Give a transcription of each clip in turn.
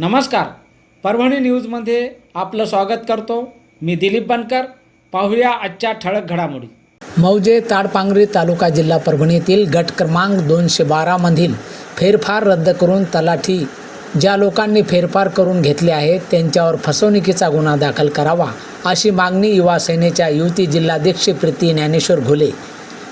नमस्कार. परभणी न्यूजमध्ये आपलं स्वागत करतो. मी दिलीप बनकर. पाहूया आजच्या ठळक घडामोडी. मौजे ताडपांगरी तालुका जिल्हा परभणीतील गट क्रमांक दोनशे बारामधील फेरफार रद्द करून तलाठी ज्या लोकांनी फेरफार करून घेतले आहेत त्यांच्यावर फसवणुकीचा गुन्हा दाखल करावा अशी मागणी युवा सेनेच्या युवती जिल्हाध्यक्ष प्रीती ज्ञानेश्वर घुले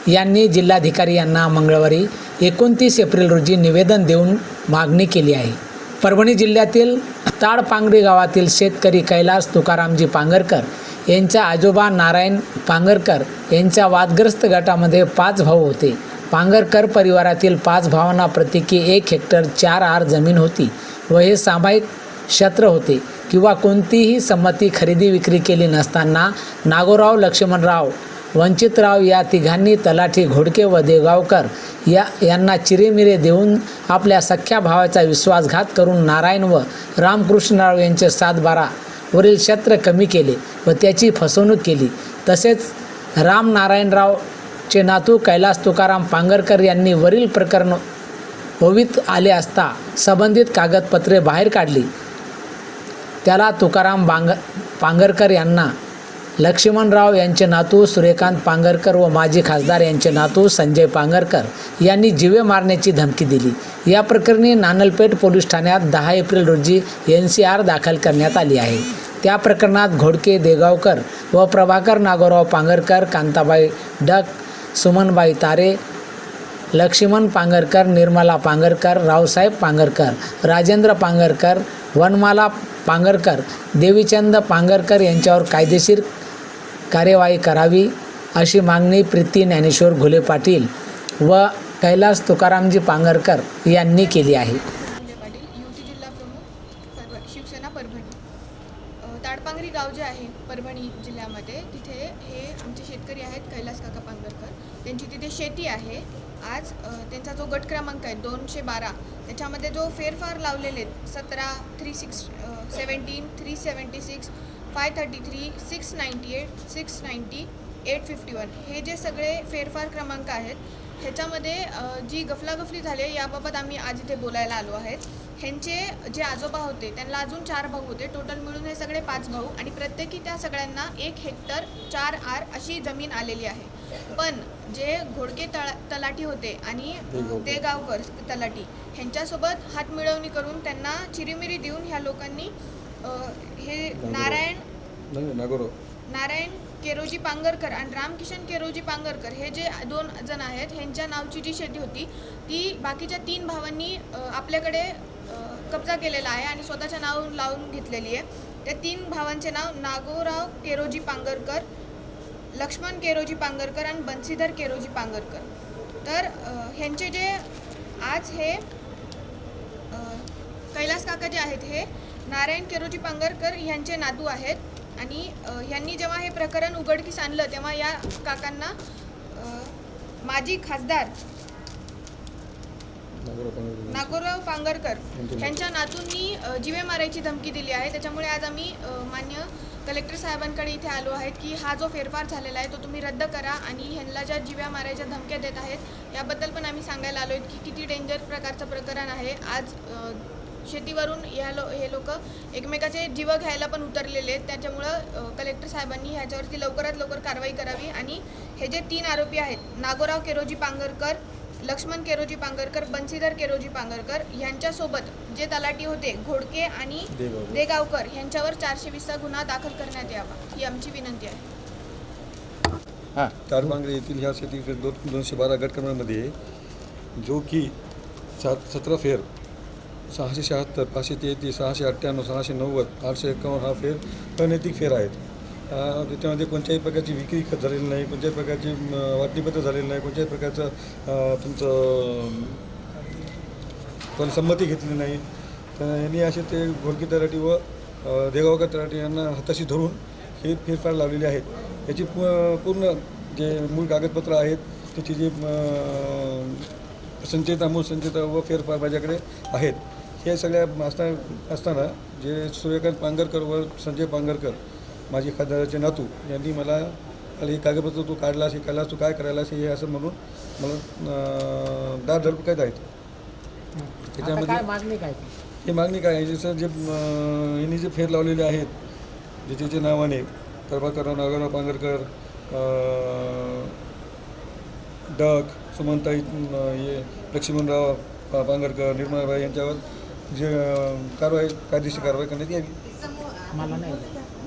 यांनी जिल्हाधिकारी यांना मंगळवारी एकोणतीस एप्रिल रोजी निवेदन देऊन मागणी केली आहे. परभणी जिल्ह्यातील ताडपांगरी गावातील शेतकरी कैलास तुकारामजी पांगरकर यांच्या आजोबा नारायण पांगरकर यांच्या वादग्रस्त गटामध्ये पाच भाऊ होते. पांगरकर परिवारातील पाच भावांना प्रत्येकी एक हेक्टर चार आर जमीन होती व हे सामायिक क्षेत्र होते किंवा कोणतीही संमती खरेदी विक्री केली नसताना नागोराव लक्ष्मणराव वंचितराव या तिघांनी तलाठी घोडके व देगावकर या यांना चिरेमिरे देऊन आपल्या सख्या भावाचा विश्वासघात करून नारायण व रामकृष्णराव यांचे सातबारा वरील क्षेत्र कमी केले व त्याची फसवणूक केली. तसेच राम नारायणरावचे नातू कैलास तुकाराम पांगरकर यांनी वरील प्रकरण होवीत आले असता संबंधित कागदपत्रे बाहेर काढली. त्याला तुकाराम बांग पांगरकर यांना लक्ष्मणराव यांचे नातू सूर्यकांत पांगरकर व माजी खासदार यांचे नातू संजय पांगरकर यांनी जिवे मारण्याची धमकी दिली. या प्रकरणी नानलपेठ पोलीस ठाण्यात दहा एप्रिल रोजी एन सी आर दाखल करण्यात आली आहे. त्या प्रकरणात घोडके देगावकर व प्रभाकर नागोराव पांगरकर कांताबाई डक सुमनबाई तारे लक्ष्मण पांगरकर निर्मला पांगरकर रावसाहेब पांगरकर राजेंद्र पांगरकर वनमाला पांगरकर देवीचंद पांगरकर यांच्यावर कायदेशीर कार्यवाही करावी अशी मागणी प्रीती ज्ञानेश्वर घुले पाटील व कैलास तुकारामजी पांगरकर यांनी केली आहे. जिल्हा ताडपांगरी गाव जे आहे परभणी जिल्ह्यामध्ये तिथे हे आमचे शेतकरी आहेत कैलास काका पांगरकर. त्यांची तिथे शेती आहे. आज त्यांचा जो गट क्रमांक आहे दोनशे बारा त्याच्यामध्ये जो फेरफार लावलेले आहेत सतरा three six seventeen three seventy six five thirty three six ninety eight six ninety eight fifty one हे जे सगळे फेरफार क्रमांक आहेत ह्याच्यामध्ये जी गफलागफली झाली आहे याबाबत आम्ही आज इथे बोलायला आलो आहेत. ह्यांचे जे आजोबा होते त्यांना अजून चार भाऊ होते टोटल मिळून हे सगळे पाच भाऊ आणि प्रत्येकी त्या सगळ्यांना एक हेक्टर चार आर अशी जमीन आलेली आहे. पण जे घोडके तळा तलाठी होते आणि अ, देगावकर तलाठी ह्यांच्यासोबत हातमिळवणी करून त्यांना चिरीमिरी देऊन ह्या लोकांनी हे नारायण नारायण केरोजी पांगरकर आणि रामकिशन केरोजी पांगरकर हे जे दोन जण आहेत ह्यांच्या नावची जी शेती होती ती बाकीच्या तीन भावांनी आपल्याकडे कब्जा केलेला आहे आणि स्वतःच्या नाव लावून घेतलेली आहे. त्या तीन भावांचे नाव नागोराव केरोजी पांगरकर लक्ष्मण केरोजी पांगरकर आणि बन्सीधर केरोजी पांगरकर. तर ह्यांचे जे आज हे कैलास काका जे आहेत हे नारायण केरोजी पांगरकर ह्यांचे नातू आहेत. आणि ह्यांनी जेव्हा हे प्रकरण उघडकीस आणलं तेव्हा या काकांना माजी खासदार नागोराव पांगरकर ह्यांच्या नातूंनी जिवे मारायची धमकी दिली आहे. त्याच्यामुळे आज आम्ही मान्य कलेक्टर साहेबांकडे इथे आलो आहेत की हा जो फेरफार झालेला आहे तो तुम्ही रद्द करा आणि ह्यांना ज्या जिव्या मारायच्या धमक्या देत आहेत याबद्दल पण आम्ही सांगायला आलो आहेत की किती डेंजर प्रकारचं प्रकरण आहे. आज शेतीवरून ह्या लो हे लोक एकमेकाचे जीव घ्यायला पण उतरलेले आहेत. त्याच्यामुळं कलेक्टर साहेबांनी ह्याच्यावरती लवकरात लवकर कारवाई करावी आणि हे जे तीन आरोपी आहेत नागोराव केरोजी पांगरकर लक्ष्मण केरोजी पांगरकर बन्सीधर केरोजी पांगरकर यांच्यासोबत जे तलाठी होते घोडके आणि देगावकर. देगावकर यांच्यावर चारशे वीसचा गुन्हा दाखल करण्यात यावा ही आमची विनंती आहे. तारबांगरे येथील ह्या शेती दोन दोनशे बारा गट क्रमांकामध्ये जो की सात सतरा फेर सहाशे शहात्तर पाचशे तेहतीस सहाशे अठ्ठ्याण्णव सहाशे नव्वद आठशे एकावन्न हा फेर अनैतिक फेर आहेत. त्याच्यामध्ये कोणत्याही प्रकारची विक्री खत झालेली नाही कोणत्याही प्रकारची वाटणीपत्र झालेली नाही कोणत्याही प्रकारचं तुमचं पण संमती घेतली नाही. तर यांनी असे ते घोडकी तराटी व देगावकर तराटी यांना हाताशी धरून हे फेरफार लावलेले आहेत. याची पूर्ण जे मूळ कागदपत्र आहेत त्याची जी अ, संचयिता मूळ संचयिता व फेरफार माझ्याकडे आहेत. हे सगळ्या असता असताना जे सूर्यकांत पांगरकर व संजय पांगरकर माझे खासदाराचे नातू यांनी मला आले हे कागदपत्र तू काढलास हे काढलास तू काय करायलास हे असं म्हणून मला दार धडपकायत आहेत त्याच्यामध्ये? ही मागणी काय आहे जसं जे यांनी जे फेर लावलेले आहेत ज्याच्या ज्याच्या नावाने प्रभाकर नागराव पांगरकर डक सुमनताई अं, हे लक्ष्मणराव पांगरकर निर्मलाबाई यांच्यावर जे कारवाई कायदेशीर कारवाई करण्यात यावी मला नाही?